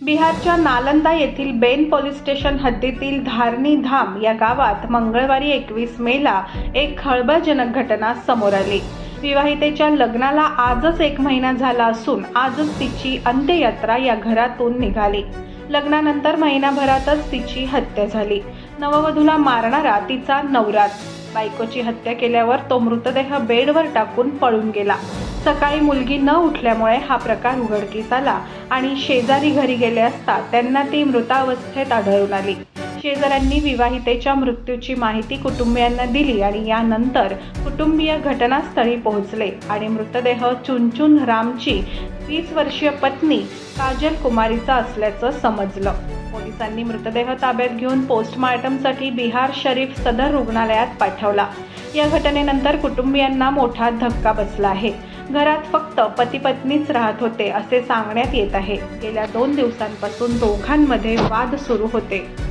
बिहारच्या नालंदा येथील बेन police station हद्दीतील धारणी धाम या गावात मंगळवारी एकवीस मेला एक खळबळजनक घटना समोर आली. विवाहितेच्या लग्नाला आजच एक महिना झाला असून आजच तिची अंत्ययात्रा या घरातून निघाली. लग्नानंतर महिनाभरातच तिची हत्या झाली. नववधूला मारणारा तिचा नवरात बायकोची हत्या केल्यावर तो मृतदेह बेडवर टाकून पळून गेला. सकाळी मुलगी न उठल्यामुळे हा प्रकार उघडकीस आला आणि शेजारी घरी गेले असता त्यांना ती मृतावस्थेत आढळून आली. शेजाऱ्यांनी विवाहितेच्या मृत्यूची माहिती कुटुंबियांना दिली आणि यानंतर कुटुंबीय घटनास्थळी पोहोचले आणि मृतदेह चुनचुन रामची वीस वर्षीय पत्नी काजल कुमारीचा असल्याचं समजलं. पोलिसांनी मृतदेह ताब्यात घेऊन पोस्टमार्टमसाठी बिहार शरीफ सदर रुग्णालयात पाठवला. या घटनेनंतर कुटुंबियांना मोठा धक्का बसला आहे. घरात फक्त पती पत्नीच राहत होते असे सांगण्यात येत आहे. गेल्या दोन दिवसांपासून दोघांमध्ये वाद सुरू होते.